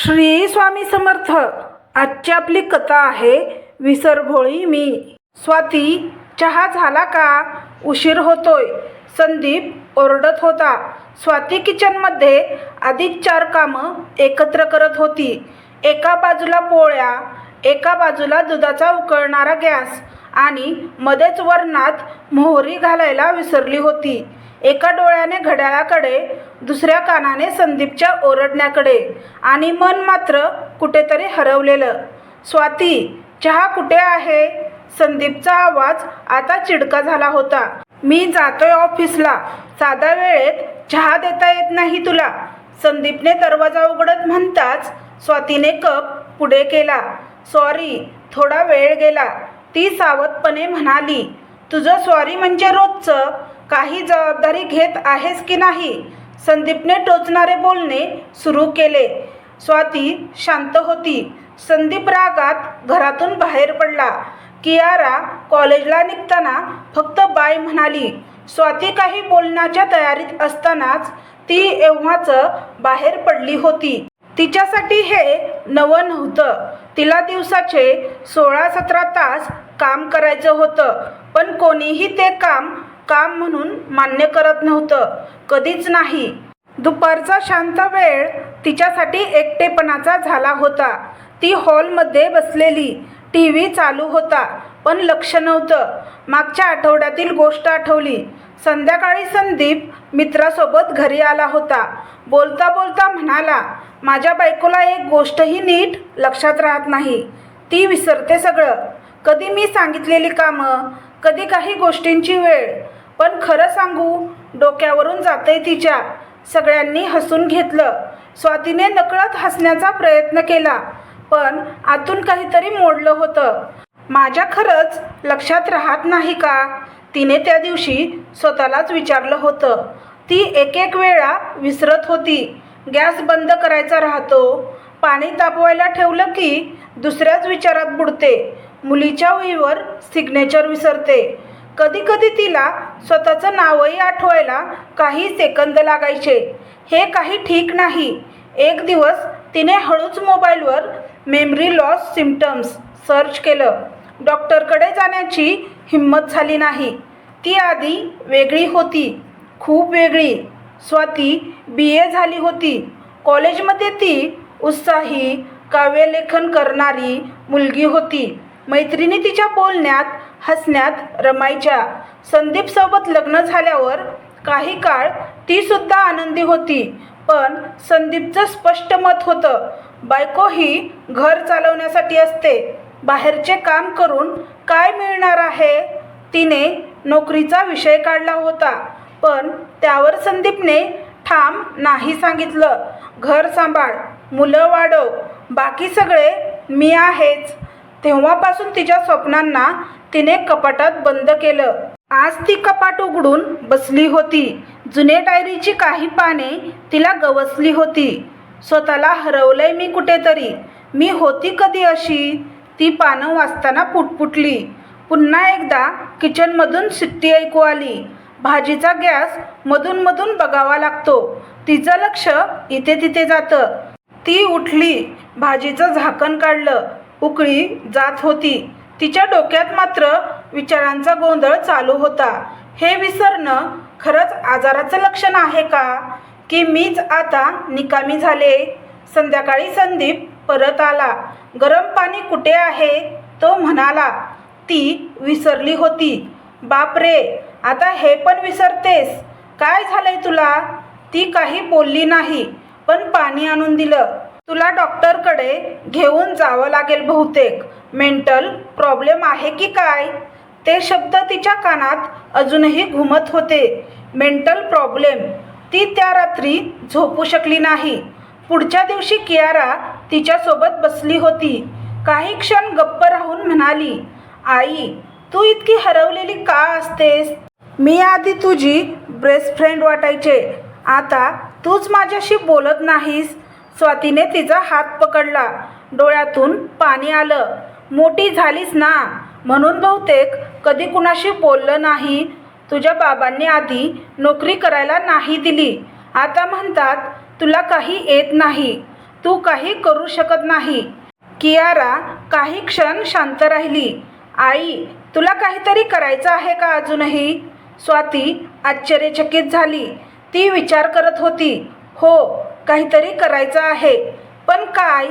श्री स्वामी समर्थ आजची आपली कथा आहे विसरभोळी मी. स्वाती चहा झाला का? उशीर होतोय. संदीप ओरडत होता. स्वाती किचनमध्ये अधिक चार कामं एकत्र करत होती. एका बाजूला पोळ्या एका बाजूला दुधाचा उकळणारा गॅस आणि मध्येच वरणात मोहरी घालायला विसरली होती. एका डोळ्याने घड्याळाकडे दुसऱ्या कानाने संदीपच्या ओरडण्याकडे आणि मन मात्र कुठेतरी हरवलेलं. स्वाती चहा कुठे आहे? संदीपचा आवाज आता चिडका झाला होता. मी जातोय ऑफिसला. साध्या वेळेत चहा देता येत नाही तुला. संदीपने दरवाजा उघडत म्हणताच स्वातीने कप पुढे केला. सॉरी थोडा वेळ गेला. ती सावधपणे म्हणाली तुझं सॉरी म्हणजे रोजचं? काही जबाबदारी घेत आहेस की नाही? संदीपने टोचणारे बोलणे सुरू केले. स्वाती शांत होती. संदीप रागात घरातून बाहेर पडला. कियारा कॉलेजला निघताना फक्त बाय म्हणाली स्वाती काही बोलण्याच्या तयारीत असतानाच ती एव्हाच बाहेर पडली होती. तिच्यासाठी हे नवं नव्हतं. तिला दिवसाचे सोळा सतरा तास काम करायचं होतं. पण कोणीही ते काम काम म्हणून मान्य करत नव्हतं. कधीच नाही. दुपारचा शांत वेळ तिच्यासाठी एकटेपणाचा झाला होता. ती हॉलमध्ये बसलेली. टी व्ही चालू होता पण लक्ष नव्हतं. मागच्या आठवड्यातील गोष्ट आठवली. संध्याकाळी संदीप मित्रासोबत घरी आला होता. बोलता बोलता म्हणाला माझ्या बायकोला एक गोष्टही नीट लक्षात राहत नाही. ती विसरते सगळं. कधी मी सांगितलेली कामं कधी काही गोष्टींची वेळ. पण खरं सांगू डोक्यावरून जाते तिच्या. सगळ्यांनी हसून घेतलं. स्वातीने नकळत हसण्याचा प्रयत्न केला पण आतून काहीतरी मोडलं होतं. माझ्या खरंच लक्षात राहत नाही का? तिने त्या दिवशी स्वतःलाच विचारलं होतं. ती एक एक वेळा विसरत होती. गॅस बंद करायचा राहतो. पाणी तापवायला ठेवलं की दुसऱ्याच विचारात बुडते. मुलीच्या वहीवर सिग्नेचर विसरते. कधी कधी तिला स्वतःचं नावही आठवायला काही सेकंद लागायचे. हे काही ठीक नाही. एक दिवस तिने हळूच मोबाईलवर मेमरी लॉस सिम्पटम्स सर्च केलं. डॉक्टरकडे जाण्याची हिंमत झाली नाही. ती आधी वेगळी होती. खूप वेगळी. स्वाती बी ए झाली होती. कॉलेजमध्ये ती उत्साही काव्यलेखन करणारी मुलगी होती. मैत्रिणी तिच्या बोलण्यात हसण्यात रमायच्या. संदीपसोबत लग्न झाल्यावर काही काळ तीसुद्धा आनंदी होती पण संदीपचं स्पष्ट मत होतं बायको ही घर चालवण्यासाठी असते बाहेरचे काम करून काय मिळणार आहे? तिने नोकरीचा विषय काढला होता पण त्यावर संदीपने ठाम नाही सांगितलं घर सांभाळ मुलं वाढव बाकी सगळे मी आहेच. तेव्हापासून तिच्या स्वप्नांना तिने कपाटात बंद केलं. आज ती कपाट उघडून बसली होती. जुने डायरीची काही पाने तिला गवसली होती. स्वतःला हरवलंय मी कुठेतरी. मी होती कधी अशी? ती पानं वाचताना पुटपुटली. पुन्हा एकदा किचनमधून शिट्टी ऐकू आली. भाजीचा गॅस मधून बघावा लागतो. तिचं लक्ष इथे तिथे जातं. ती उठली. भाजीचं झाकण काढलं. उकळी जात होती. तिच्या डोक्यात मात्र विचारांचा गोंधळ चालू होता. हे विसरणं खरंच आजाराचं लक्षण आहे का? की मीच आता निकामी झाले? संध्याकाळी संदीप परत आला. गरम पाणी कुठे आहे? तो म्हणाला ती विसरली होती. बापरे आता हे पण विसरतेस. काय झालंय तुला? ती काही बोलली नाही. पण पाणी आणून दिलं. तुला डॉक्टरकडे घेऊन जावं लागेल बहुतेक. मेंटल प्रॉब्लेम आहे की काय? ते शब्द तिच्या कानात अजूनही घुमत होते. Mental problem. ती त्या रात्री झोपू शकली नाही. पुढच्या दिवशी कियारा तिच्यासोबत बसली होती. काही क्षण गप्प राहून म्हणाली आई तू इतकी हरवलेली का असतेस? मी आधी तुझी बेस्ट फ्रेंड वाटायचे. आता तूच माझ्याशी बोलत नाहीस. स्वातीने तिचा हात पकडला. डोळ्यातून पाणी आलं. मोठी झालीस ना? म्हणून बहुतेक कधी कुणाशी बोललं नाही. तुझ्या बाबांनी आधी नोकरी करायला नाही दिली. आता म्हणतात तुला काही येत नाही. तू काही करू शकत नाही. कियारा काही क्षण शांत राहिली. आई तुला काहीतरी करायचं आहे का अजूनही? स्वाती आश्चर्यचकित झाली. ती विचार करत होती. हो काहीतरी करायचं आहे. पण काय?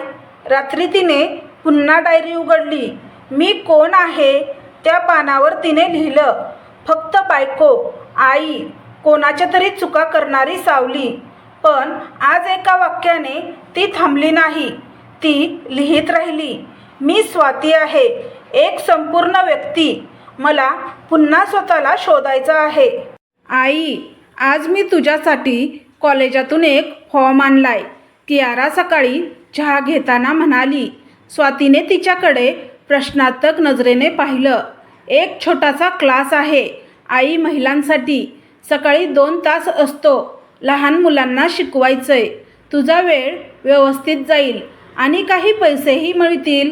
रात्री तिने पुन्हा डायरी उघडली. मी कोण आहे? त्या पानावर तिने लिहिलं. फक्त बायको आई कोणाच्या तरी चुका करणारी सावली. पण आज एका वाक्याने ती थांबली नाही. ती लिहित राहिली. मी स्वाती आहे. एक संपूर्ण व्यक्ती. मला पुन्हा स्वतःला शोधायचं आहे. आई आज मी तुझ्यासाठी कॉलेजातून एक हो फॉर्म आणलाय कियारा सकाळी चहा घेताना म्हणाली स्वातीने तिच्याकडे प्रश्नार्थक नजरेने पाहिलं. एक छोटासा क्लास आहे. आई महिलांसाठी सकाळी दोन तास असतो. लहान मुलांना शिकवायचंय. तुझा वेळ व्यवस्थित जाईल आणि काही पैसेही मिळतील.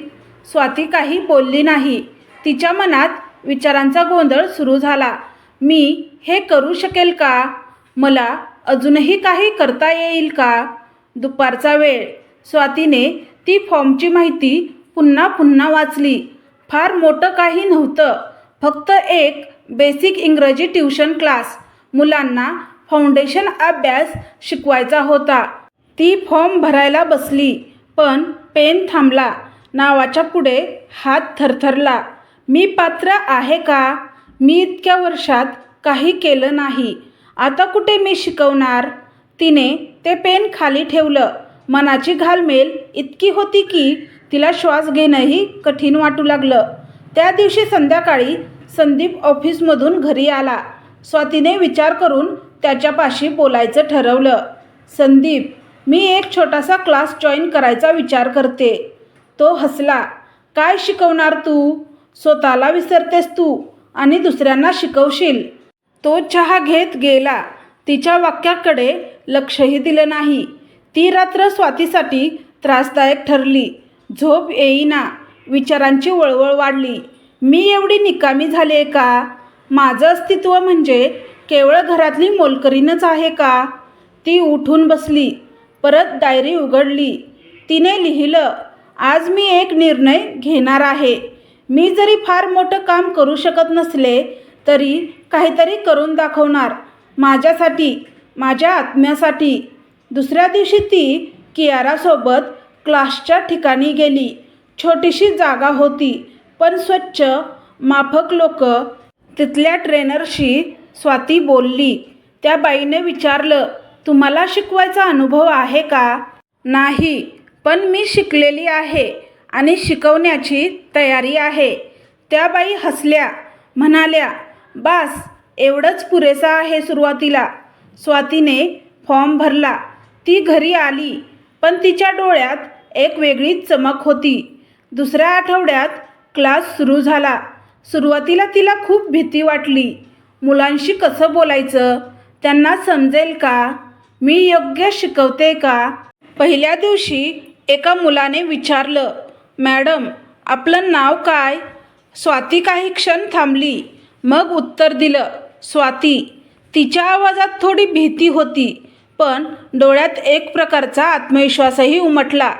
स्वाती काही बोलली नाही. तिच्या मनात विचारांचा गोंधळ सुरू झाला. मी हे करू शकेल का? मला अजूनही काही करता येईल का? दुपारचा वेळ. स्वातीने ती फॉर्मची माहिती पुन्हा पुन्हा वाचली. फार मोठं काही नव्हतं. फक्त एक बेसिक इंग्रजी ट्युशन क्लास. मुलांना फाउंडेशन अभ्यास शिकवायचा होता. ती फॉर्म भरायला बसली पण पेन थांबला. नावाच्या पुढे हात थरथरला. मी पात्र आहे का? मी इतक्या वर्षात काही केलं नाही. आता कुठे मी शिकवणार? तिने ते पेन खाली ठेवलं. मनाची घालमेल इतकी होती की तिला श्वास घेणंही कठीण वाटू लागलं. त्या दिवशी संध्याकाळी संदीप ऑफिसमधून घरी आला. स्वातीने विचार करून त्याच्यापाशी बोलायचं ठरवलं. संदीप मी एक छोटासा क्लास जॉईन करायचा विचार करते. तो हसला. काय शिकवणार तू? स्वतःला विसरतेस तू आणि दुसऱ्यांना शिकवशील. तो चहा घेत गेला. तिच्या वाक्याकडे लक्षही दिलं नाही. ती रात्र स्वातीसाठी त्रासदायक ठरली. झोप येईना. विचारांची वळवळ वाढली. मी एवढी निकामी झाले का? माझं अस्तित्व म्हणजे केवळ घरातली मोलकरीनच आहे का? ती उठून बसली. परत डायरी उघडली. तिने लिहिलं आज मी एक निर्णय घेणार आहे. मी जरी फार मोठं काम करू शकत नसले तरी काहीतरी करून दाखवणार. माझ्यासाठी माझ्या आत्म्यासाठी. दुसऱ्या दिवशी ती कियारासोबत क्लासच्या ठिकाणी गेली. छोटीशी जागा होती पण स्वच्छ माफक लोक तिथल्या ट्रेनरशी स्वाती बोलली. त्या बाईने विचारलं तुम्हाला शिकवायचा अनुभव आहे का? नाही पण मी शिकलेली आहे आणि शिकवण्याची तयारी आहे. त्या बाई हसल्या म्हणाल्या बास एवढंच पुरेसं आहे सुरुवातीला. स्वातीने फॉर्म भरला. ती घरी आली पण तिच्या डोळ्यात एक वेगळीच चमक होती. दुसऱ्या आठवड्यात क्लास सुरू झाला. सुरुवातीला तिला खूप भीती वाटली. मुलांशी कसं बोलायचं? त्यांना समजेल का? मी योग्य शिकवते का? पहिल्या दिवशी एका मुलाने विचारलं मॅडम आपलं नाव काय? स्वाती काही क्षण थांबली. मग उत्तर दिलं स्वाती तिच्या आवाजात थोडी भीती होती पण डोळ्यात एक प्रकारचा आत्मविश्वासही उमटला.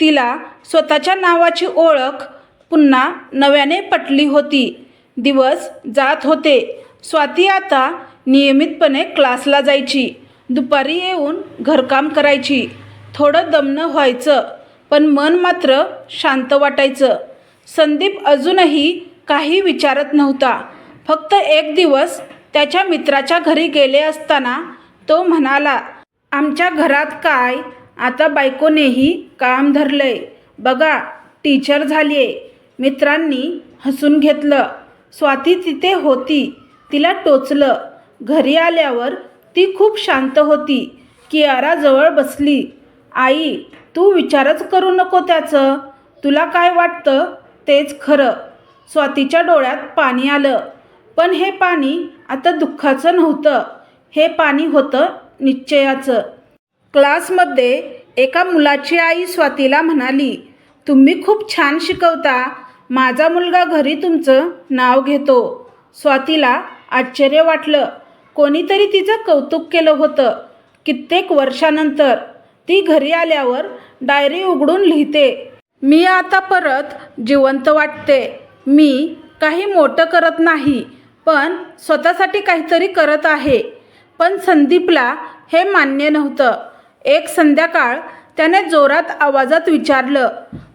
तिला स्वतःच्या नावाची ओळख पुन्हा नव्याने पटली होती. दिवस जात होते. स्वाती आता नियमितपणे क्लासला जायची. दुपारी येऊन घरकाम करायची. थोडं दमनं व्हायचं पण मन मात्र शांत वाटायचं. संदीप अजूनही काही विचारत नव्हता. फक्त एक दिवस त्याच्या मित्राच्या घरी गेले असताना तो म्हणाला आमच्या घरात काय? आता बायकोनेही काम धरलंय. बघा टीचर झालीये. मित्रांनी हसून घेतलं. स्वाती तिथे होती. तिला टोचलं. घरी आल्यावर ती खूप शांत होती. कियाराजवळ बसली. आई तू विचारच करू नको त्याचं. तुला काय वाटतं? तेच खरं. स्वातीच्या डोळ्यात पाणी आलं. पण हे पाणी आता दुःखाचं नव्हतं. हे पाणी होतं निश्चयाचं. क्लासमध्ये एका मुलाची आई स्वातीला म्हणाली तुम्ही खूप छान शिकवता. माझा मुलगा घरी तुमचं नाव घेतो. स्वातीला आश्चर्य वाटलं. कोणीतरी तिचं कौतुक केलं होतं. कित्येक वर्षानंतर ती घरी आल्यावर डायरी उघडून लिहिते. मी आता परत जिवंत वाटते. मी काही मोठं करत नाही. पण स्वतःसाठी काहीतरी करत आहे. पण संदीपला हे मान्य नव्हतं. एक संध्याकाळ त्याने जोरात आवाजात विचारलं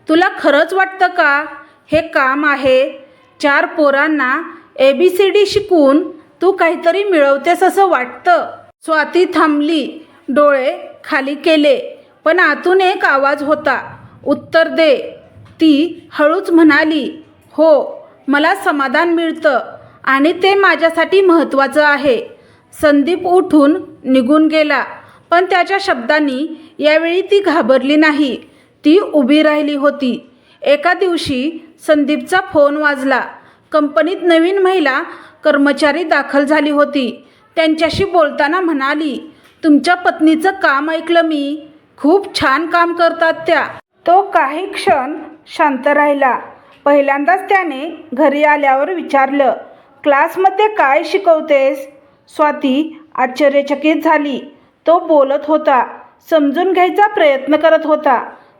तुला खरंच वाटतं का? हे काम आहे. चार पोरांना ए बी सी डी शिकून तू काहीतरी मिळवतेस असं वाटतं. स्वाती थांबली डोळे खाली केले पण आतून एक आवाज होता. उत्तर दे. ती हळूच म्हणाली हो मला समाधान मिळतं. आणि ते माझ्यासाठी महत्त्वाचं आहे. संदीप उठून निघून गेला पण त्याच्या शब्दांनी यावेळी ती घाबरली नाही. ती उभी राहिली होती. एका दिवशी संदीपचा फोन वाजला. कंपनीत नवीन महिला कर्मचारी दाखल झाली होती. त्यांच्याशी बोलताना म्हणाली तुमच्या पत्नीचं काम ऐकलं मी. खूप छान काम करतात त्या. तो काही क्षण शांत राहिला. पहिल्यांदाच त्याने घरी आल्यावर विचारलं क्लासमध्ये काय शिकवतेस? स्वाती आश्चर्यचकित झाली. तो बोलत होता समजून घ्यायचा प्रयत्न करत होता.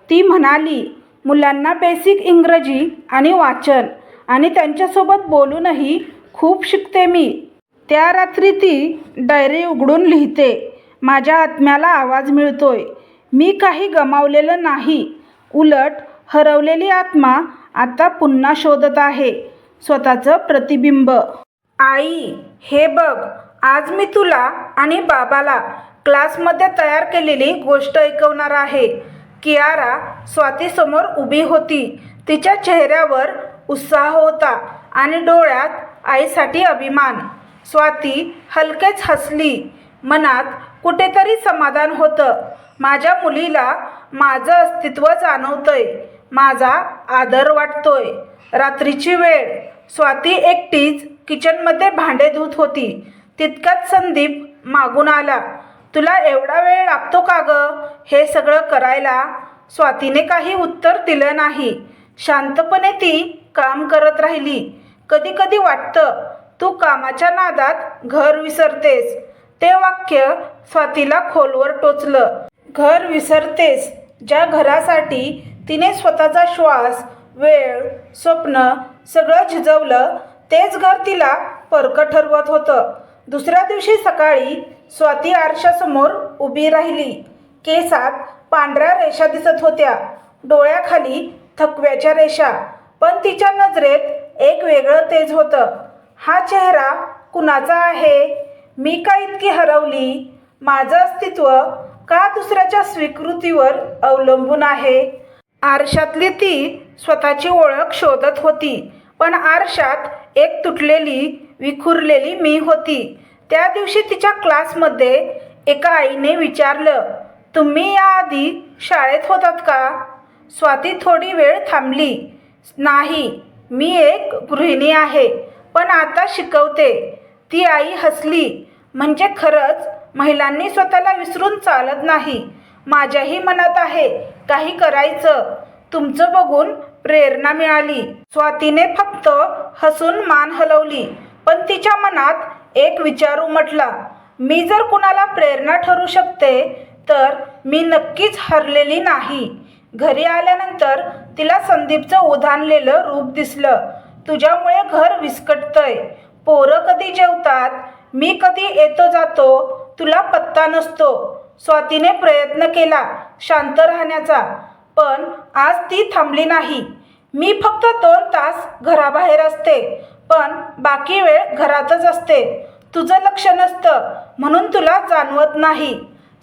ती म्हणाली मुलांना बेसिक इंग्रजी आणि वाचन आणि त्यांच्यासोबत बोलूनही खूप शिकते मी. त्या रात्री ती डायरी उघडून लिहिते. माझ्या आत्म्याला आवाज मिळतोय. मी काही गमावलेलं नाही. उलट हरवलेली आत्मा आता पुन्हा शोधत आहे. स्वतःचं प्रतिबिंब. आई हे बघ आज मी तुला आणि बाबाला क्लासमध्ये तयार केलेली गोष्ट ऐकवणार आहे. कियारा स्वातीसमोर उभी होती. तिच्या चेहऱ्यावर उत्साह होता आणि डोळ्यात आईसाठी अभिमान. स्वाती हलकेच हसली. मनात कुठेतरी समाधान होतं. माझ्या मुलीला माझं अस्तित्व जाणवतंय. माझा आदर वाटतोय. रात्रीची वेळ. स्वाती एकटीच किचनमध्ये भांडे धुत होती. तितक्यात संदीप मागून आला. तुला एवढा वेळ लागतो का गं? हे सगळं करायला? स्वातीने काही उत्तर दिलं नाही. शांतपणे ती काम करत राहिली. कधी कधी वाटतं तू कामाच्या नादात घर विसरतेस. ते वाक्य स्वातीला खोलवर टोचलं. घर विसरतेस? ज्या घरासाठी तिने स्वतःचा श्वास वेळ स्वप्न सगळं झिजवलं तेच घर तिला परकं ठरवत होतं. दुसऱ्या दिवशी सकाळी स्वाती आरशासमोर उभी राहिली. केसात पांढऱ्या रेषा दिसत होत्या. डोळ्याखाली थकव्याच्या रेषा. पण तिच्या नजरेत एक वेगळं तेज होतं. हा चेहरा कुणाचा आहे? मी का इतकी हरवली? माझं अस्तित्व का दुसऱ्याच्या स्वीकृतीवर अवलंबून आहे? आरशातली ती स्वतःची ओळख शोधत होती. पण आरशात एक तुटलेली विखुरलेली मी होती. त्या दिवशी तिच्या क्लासमध्ये एका आईने विचारलं तुम्ही याआधी शाळेत होतात का? स्वाती थोडी वेळ थांबली. नाही मी एक गृहिणी आहे पण आता शिकवते. ती आई हसली. म्हणजे खरंच महिलांनी स्वतःला विसरून चालत नाही. माझ्याही मनात आहे काही करायचं तुमचं बघून प्रेरणा मिळाली. स्वातीने फक्त हसून मान हलवली पण तिच्या मनात एक विचार उमटला. मी जर कुणाला प्रेरणा ठरू शकते तर मी नक्कीच हरलेली नाही. घरी आल्यानंतर तिला संदीपचं उधाणलेलं रूप दिसलं. तुझ्यामुळे घर विस्कटतंय. पोरं कधी जेवतात? मी कधी येतो जातो? तुला पत्ता नसतो. स्वातीने प्रयत्न केला शांत राहण्याचा. पण आज ती थांबली नाही. मी फक्त दोन तास घराबाहेर असते पण बाकी वेळ घरातच असते. तुझं लक्ष नसतं म्हणून तुला जाणवत नाही.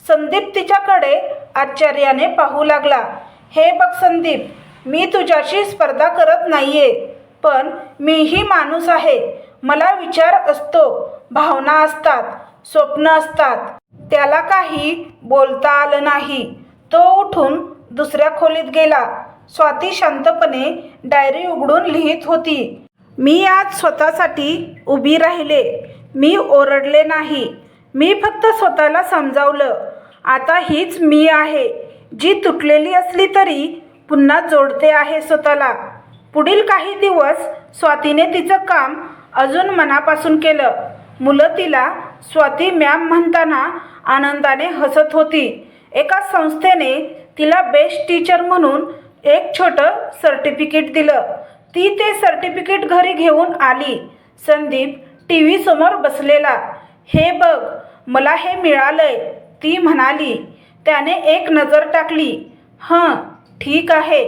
संदीप तिच्याकडे आश्चर्याने पाहू लागला. हे बघ संदीप मी तुझ्याशी स्पर्धा करत नाहीये पण मीही माणूस आहे. मला विचार असतो भावना असतात स्वप्न असतात. त्याला काही बोलता आलं नाही. तो उठून दुसऱ्या खोलीत गेला. स्वाती शांतपणे डायरी उघडून लिहित होती. मी आज स्वतःसाठी उभी राहिले. मी ओरडले नाही. मी फक्त स्वतःला समजावलं. आता हीच मी आहे. जी तुटलेली असली तरी पुन्हा जोडते आहे स्वतःला. पुढील काही दिवस स्वातीने तिचं काम अजून मनापासून केलं. मुलं तिला स्वाती मॅम म्हणताना आनंदाने हसत होती. एका संस्थेने तिला बेस्ट टीचर म्हणून एक छोटं सर्टिफिकेट दिलं. ती ते सर्टिफिकेट घरी घेऊन आली. संदीप टी व्ही समोर बसलेला. हे बघ मला हे मिळालंय ती म्हणाली. त्याने एक नजर टाकली. हं ठीक आहे.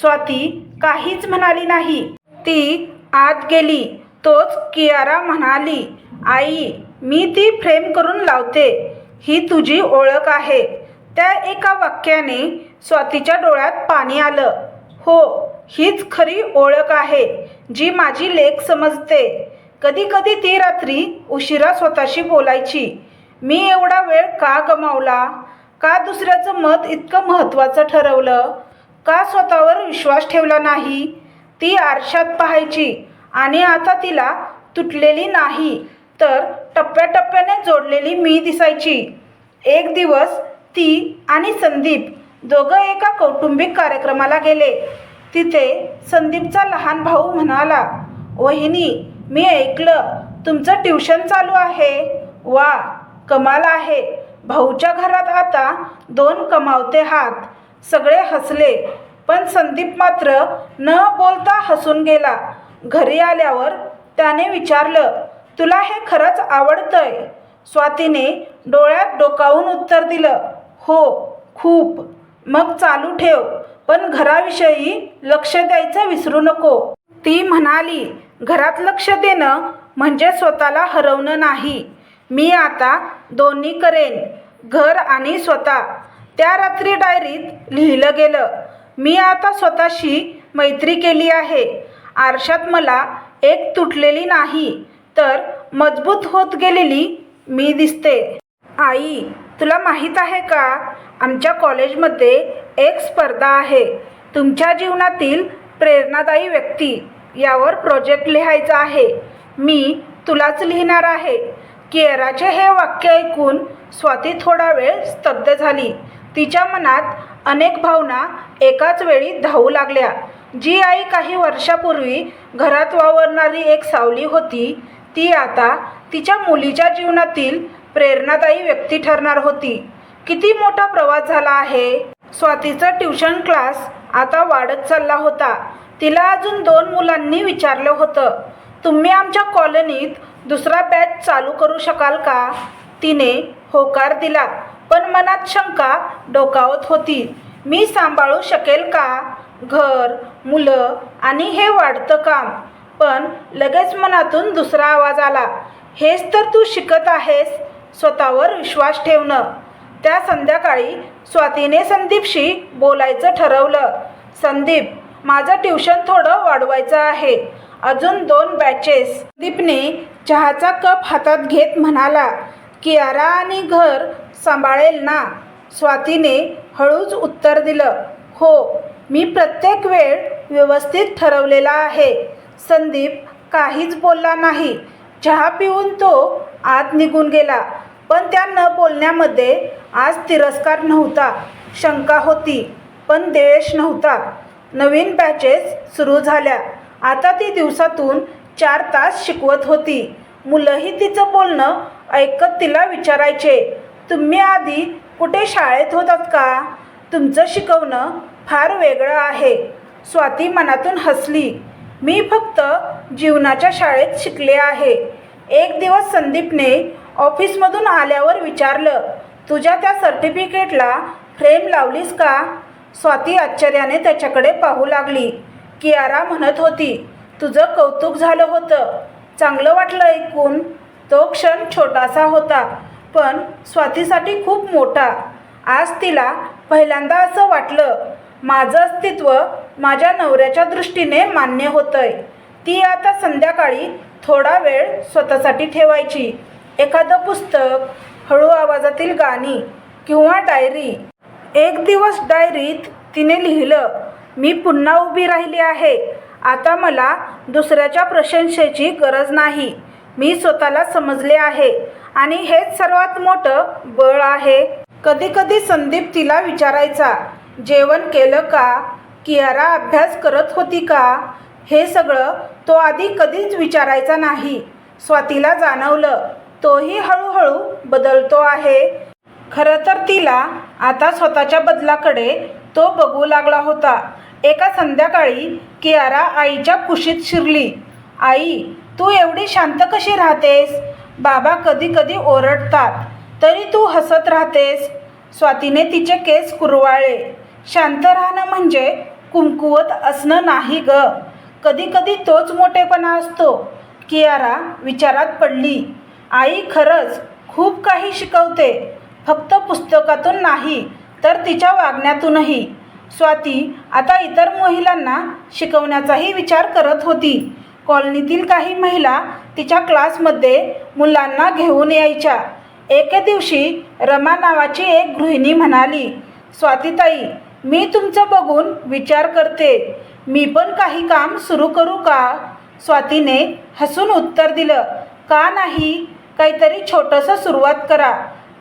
स्वाती काहीच म्हणाली नाही. ती आत गेली. तोच कियारा म्हणाली आई मी ती फ्रेम करून लावते. ही तुझी ओळख आहे. त्या एका वाक्याने स्वातीच्या डोळ्यात पाणी आलं. हो हीच खरी ओळख आहे जी माझी लेख समजते. कधी कधी ती रात्री उशिरा स्वतःशी बोलायची. मी एवढा वेळ का गमावला? का दुसऱ्याचं मत इतकं महत्त्वाचं ठरवलं? का स्वतःवर विश्वास ठेवला नाही? ती आरशात पाहायची आणि आता तिला तुटलेली नाही तर टप्प्याटप्प्याने जोडलेली मी दिसायची. एक दिवस ती आणि संदीप दोघं एका कौटुंबिक कार्यक्रमाला गेले. तिथे संदीपचा लहान भाऊ म्हणाला वहिनी मी ऐकलं तुमचं ट्युशन चालू आहे. वा कमाल आहे. भाऊच्या घरात आता दोन कमावते हात. सगळे हसले पण संदीप मात्र न बोलता हसून गेला. घरी आल्यावर त्याने विचारलं तुला हे खरंच आवडतंय? स्वातीने डोळ्यात डोकावून उत्तर दिलं हो खूप. मग चालू ठेव. पण घराविषयी लक्ष द्यायचं विसरू नको. ती म्हणाली घरात लक्ष देणं म्हणजे स्वतःला हरवणं नाही. मी आता दोन्ही करेन घर आणि स्वतः. त्या रात्री डायरीत लिहिलं गेलं मी आता स्वतःशी मैत्री केली आहे. आरशात मला एक तुटलेली नाही तर मजबूत होत गेलेली मी दिसते. आई तुला माहीत आहे का? आमच्या कॉलेजमध्ये एक स्पर्धा आहे. तुमच्या जीवनातील प्रेरणादायी व्यक्ती यावर प्रोजेक्ट लिहायचा आहे. मी तुलाच लिहिणार आहे. केराचे हे वाक्य ऐकून स्वाती थोडा वेळ स्तब्ध झाली. तिच्या मनात अनेक भावना एकाच वेळी धावू लागल्या. जी आई काही वर्षापूर्वी घरात वावरणारी एक सावली होती ती आता तिच्या मुलीच्या जीवनातील प्रेरणादायी व्यक्ती ठरणार होती. किती मोठा प्रवास झाला आहे? स्वातीचा ट्युशन क्लास आता वाढत चालला होता. तिला अजून दोन मुलांनी विचारलं होतं. तुम्ही आमच्या कॉलनीत दुसरा बॅच चालू करू शकाल का? तिने होकार दिला पण मनात शंका डोकावत होती. मी सांभाळू शकेल का? घर मुलं आणि हे वाढतं काम. पण लगेच मनातून दुसरा आवाज आला. हेच तर तू शिकत आहेस. स्वतःवर विश्वास ठेवणं. त्या संध्याकाळी स्वातीने संदीपशी बोलायचं ठरवलं. संदीप माझं ट्युशन थोडं वाढवायचं आहे. अजून दोन बॅचेस संदीपने चहाचा कप हातात घेत म्हणाला कियारा आणि घर सांभाळेल ना? स्वातीने हळूच उत्तर दिलं हो मी प्रत्येक वेळ व्यवस्थित ठरवलेला आहे. संदीप काहीच बोलला नाही. चहा पिऊन तो आत निघून गेला. पण त्या न बोलण्यामध्ये आज तिरस्कार नव्हता शंका होती पण द्वेष नव्हता. नवीन बॅचेस सुरू झाल्या. आता ती दिवसातून चार तास शिकवत होती. मुलंही तिचं बोलणं ऐकत तिला विचारायचे तुम्ही आधी कुठे शाळेत होतात का? तुमचं शिकवणं फार वेगळं आहे. स्वाती मनातून हसली मी फक्त जीवनाच्या शाळेत शिकले आहे. एक दिवस संदीपने ऑफिसमधून आल्यावर विचारलं तुझ्या त्या सर्टिफिकेटला फ्रेम लावलीस का? स्वाती आश्चर्याने त्याच्याकडे पाहू लागली. कियारा म्हणत होती तुझं कौतुक झालं होतं. चांगलं वाटलं ऐकून. तो क्षण छोटासा होता पण स्वातीसाठी खूप मोठा. आज तिला पहिल्यांदा असं वाटलं माझं अस्तित्व माझ्या नवऱ्याच्या दृष्टीने मान्य होतंय. ती आता संध्याकाळी थोडा वेळ स्वतःसाठी ठेवायची. एखादं पुस्तक हळू आवाजातील गाणी किंवा डायरी. एक दिवस डायरीत तिने लिहिलं मी पुन्हा उभी राहिली आहे. आता मला दुसऱ्याच्या प्रशंसेची गरज नाही. मी स्वतःला समजले आहे आणि हेच सर्वात मोठं बळ आहे. कधी कधी संदीप तिला विचारायचा जेवण केलं का? कियारा अभ्यास करत होती का? हे सगळं तो आधी कधीच विचारायचा नाही. स्वातीला जाणवलं तोही हळूहळू बदलतो आहे. खरं तर तिला आता स्वतःच्या बदलाकडे तो बघू लागला होता. एका संध्याकाळी कियारा आईच्या कुशीत शिरली. आई तू एवढी शांत कशी राहतेस? बाबा कधी कधी ओरडतात. तरी तू हसत राहतेस. स्वातीने तिचे केस कुरवाळले शांत राहणं म्हणजे कुमकुवत असणं नाही ग. कधी कधी तोच मोठेपणा असतो. कियारा विचारात पडली. आई खरंच खूप काही शिकवते. फक्त पुस्तकातून नाही तर तिच्या वागण्यातूनही. स्वाती आता इतर महिलांना शिकवण्याचाही विचार करत होती. कॉलनीतील काही महिला तिच्या क्लासमध्ये मुलांना घेऊन यायच्या. एके दिवशी रमा नावाची एक गृहिणी म्हणाली स्वातीताई मी तुमचं बघून विचार करते. मी पण काही काम सुरू करू का? स्वातीने हसून उत्तर दिलं का नाही? काहीतरी छोटंसं सुरुवात करा.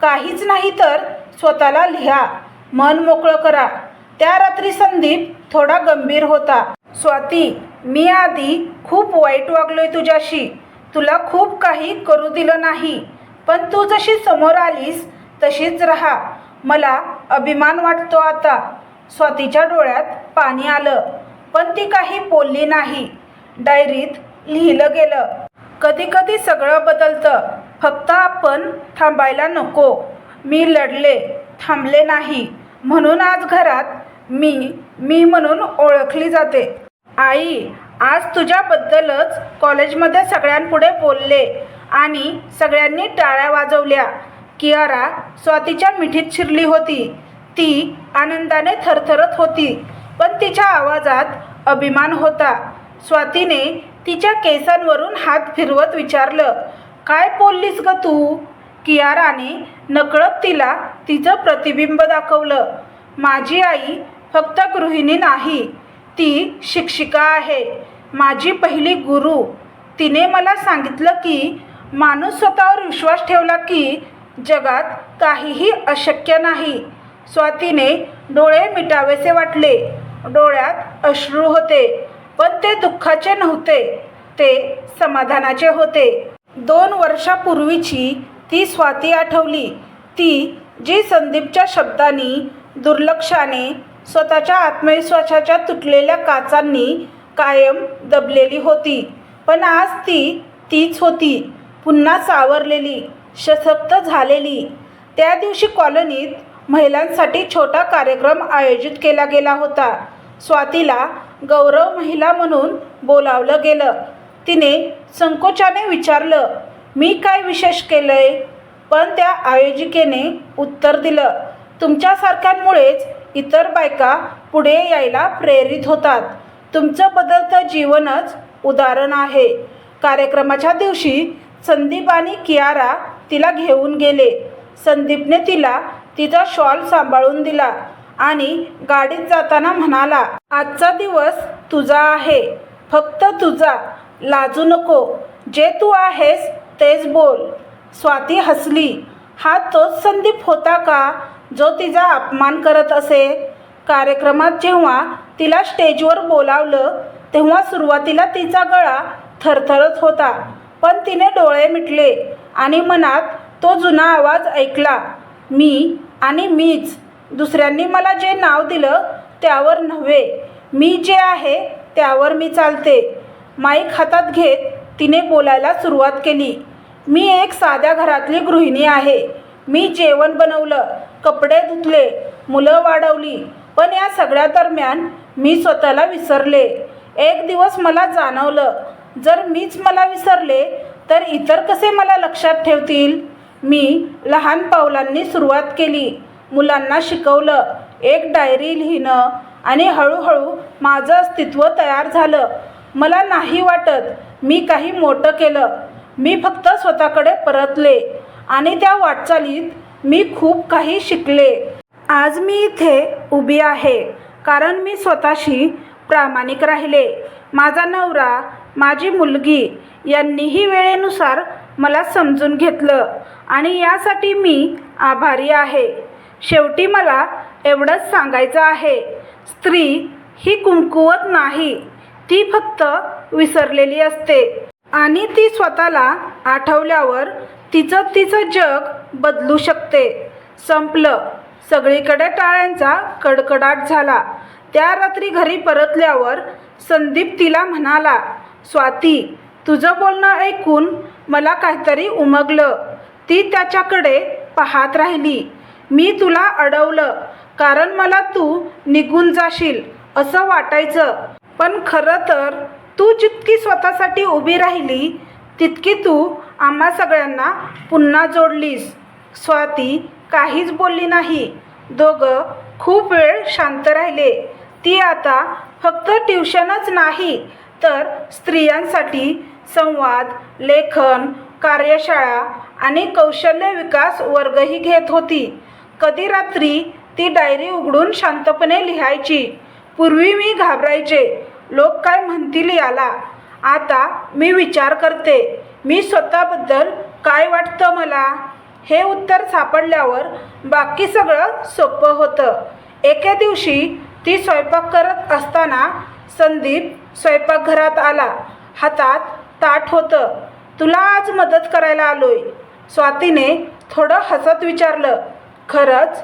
काहीच नाही तर स्वतःला लिहा. मन मोकळं करा. त्या रात्री संदीप थोडा गंभीर होता. स्वाती मी आधी खूप वाईट वागलोय तुझ्याशी. तुला खूप काही करू दिलं नाही. पण तू जशी समोर आलीस तशीच राहा. मला अभिमान वाटतो आता. स्वातीच्या डोळ्यात पाणी आलं. पण ती काही बोलली नाही. डायरीत लिहिलं गेलं. कधी कधी सगळं बदलतं. फक्त आपण थांबायला नको. मी लढले थांबले नाही. म्हणून आज घरात मी मी म्हणून ओळखली जाते. आई आज तुझ्याबद्दलच कॉलेजमध्ये सगळ्यांपुढे बोलले आणि सगळ्यांनी टाळ्या वाजवल्या. कियारा स्वातीच्या मिठीत शिरली होती. ती आनंदाने थरथरत होती पण तिच्या आवाजात अभिमान होता. स्वातीने तिच्या केसांवरून हात फिरवत विचारलं काय बोललीस ग तू? कियाराने नकळत तिला तिचं प्रतिबिंब दाखवलं. माझी आई फक्त गृहिणी नाही ती शिक्षिका आहे. माझी पहिली गुरु. तिने मला सांगितलं की माणूस स्वतःवर विश्वास ठेवला की जगात काहीही अशक्य नाही. स्वातीने डोळे मिटावेसे वाटले. डोळ्यात अश्रू होते पण ते दुःखाचे नव्हते. ते समाधानाचे होते. दोन वर्षापूर्वीची ती स्वाती आठवली. ती जी संदीपच्या शब्दांनी दुर्लक्षाने स्वतःच्या आत्मविश्वासाच्या तुटलेल्या काचांनी कायम दबलेली होती. पण आज ती तीच होती. पुन्हा सावरलेली सशक्त झालेली. त्या दिवशी कॉलनीत महिलांसाठी छोटा कार्यक्रम आयोजित केला गेला होता. स्वातीला गौरव महिला म्हणून बोलावलं गेलं. तिने संकोचाने विचारलं मी काय विशेष केलंय? पण त्या आयोजिकेने उत्तर दिलं तुमच्यासारख्यांमुळेच इतर बायका पुढे यायला प्रेरित होतात. तुमचं बदलतं जीवनच उदाहरण आहे. कार्यक्रमाच्या दिवशी संदीप आणि कियारा तिला घेऊन गेले. संदीपने तिला तिचा शॉल सांभाळून दिला आणि गाडीत जाताना म्हणाला आजचा दिवस तुझा आहे. फक्त तुझा. लाजू नको. जे तू आहेस तेच बोल. स्वाती हसली. हा तोच संदीप होता का जो तिचा अपमान करत असे? कार्यक्रमात जेव्हा तिला स्टेजवर बोलावलं तेव्हा सुरुवातीला तिचा गळा थरथरत होता. पण तिने डोळे मिटले आणि मनात तो जुना आवाज ऐकला मी आणि मीच. दुसऱ्यांनी मला जे नाव दिलं त्यावर नव्हे. मी जे आहे त्यावर मी चालते. माईक हातात घेत तिने बोलायला सुरुवात केली. मी एक साध्या घरातली गृहिणी आहे. मी जेवण बनवलं कपडे धुतले मुलं वाढवली पण या सगळ्या दरम्यान मी स्वतःला विसरले. एक दिवस मला जाणवलं जर मीच मला विसरले तर इतर कसे मला लक्षात ठेवतील? मी लहान पावलांनी सुरुवात केली. मुलांना शिकवलं एक डायरी लिहिणं आणि हळूहळू माझं अस्तित्व तयार झालं. मला नाही वाटत. मी काही मोठं केलं. मी फक्त स्वतःकडे परतले आणि त्या वाटचालीत मी खूप काही शिकले. आज मी इथे उभी आहे कारण मी स्वतःशी प्रामाणिक राहिले. माझा नवरा माझी मुलगी यांनीही वेळेनुसार मला समजून घेतलं आणि यासाठी मी आभारी आहे. शेवटी मला एवढंच सांगायचं आहे. स्त्री ही कुंकुवत नाही. ती फक्त विसरलेली असते. आणि ती स्वतःला आठवल्यावर तिचं तिचं जग बदलू शकते. संपलं. सगळीकडे टाळ्यांचा कडकडाट झाला. त्या रात्री घरी परतल्यावर संदीप तिला म्हणाला स्वाती तुझं बोलणं ऐकून मला काहीतरी उमगलं. ती त्याच्याकडे पाहत राहिली. मी तुला अडवलं. कारण मला तू निघून जाशील असं वाटायचं. पण खरं तर तू जितकी स्वतःसाठी उभी राहिली तितकी तू आम्हा सगळ्यांना पुन्हा जोडलीस. स्वाती काहीच बोलली नाही. दोघं खूप वेळ शांत राहिले. ती आता फक्त ट्युशनच नाही तर स्त्रियांसाठी संवाद लेखन कार्यशाळा आणि कौशल्य विकास वर्गही घेत होती. कधी रात्री ती डायरी उघडून शांतपणे लिहायची. पूर्वी मी घाबरायचे. लोक काय म्हणतील याला? आता मी विचार करते. मी स्वतःबद्दल काय वाटतं मला? हे उत्तर सापडल्यावर बाकी सगळं सोपं होतं. एके दिवशी ती स्वयंपाक करत असताना संदीप स्वयंपाकघरात आला. हातात ताट होतं. तुला आज मदत करायला आलोय. स्वातीने थोडं हसत विचारलं. खरंच?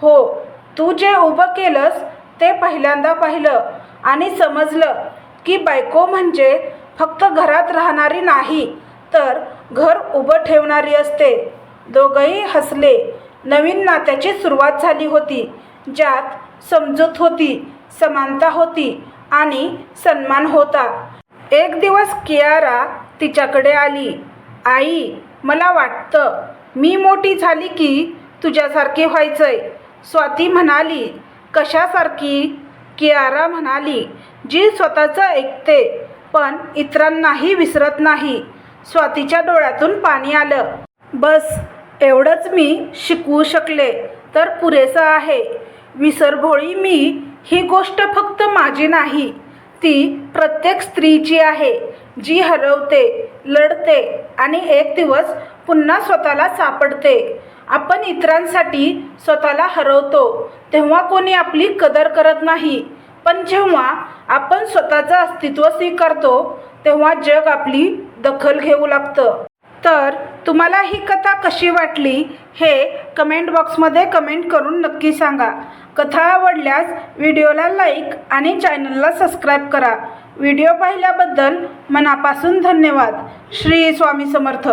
हो. तू जे उभं केलंस ते पहिल्यांदा पाहिलं आणि समजलं की बायको म्हणजे फक्त घरात राहणारी नाही तर घर उभं ठेवणारी असते. दोघंही हसले. नवीन नात्याची सुरुवात झाली होती ज्यात समजूत होती समानता होती आणि सन्मान होता. एक दिवस कियारा तिच्याकडे आली. आई मला वाटतं मी मोठी झाली की तुझ्यासारखी व्हायचंय स्वाती म्हणाली. कशासारखी कियारा म्हणाली जी स्वतःचं ऐकते पण इतरांनाही विसरत नाही. स्वातीच्या डोळ्यातून पाणी आलं. बस एवढंच मी शिकवू शकले तर पुरेसं आहे. विसरभोळी मी ही गोष्ट फक्त माझी नाही ती प्रत्येक स्त्रीची आहे जी हरवते लढते आणि एक दिवस पुन्हा स्वतःला सापडते. आपण इतरांसाठी स्वतःला हरवतो तेव्हा कोणी आपली कदर करत नाही. पण जेव्हा आपण स्वतःचं अस्तित्व स्वीकारतो तेव्हा जग आपली दखल घेऊ लागतं. तर तुम्हाला ही कथा कशी वाटली हे कमेंट बॉक्समध्ये कमेंट करून नक्की सांगा. कथा आवडल्यास व्हिडिओला लाईक आणि चॅनलला सबस्क्राईब करा. व्हिडिओ पाहिल्याबद्दल मनापासून धन्यवाद. श्री स्वामी समर्थ.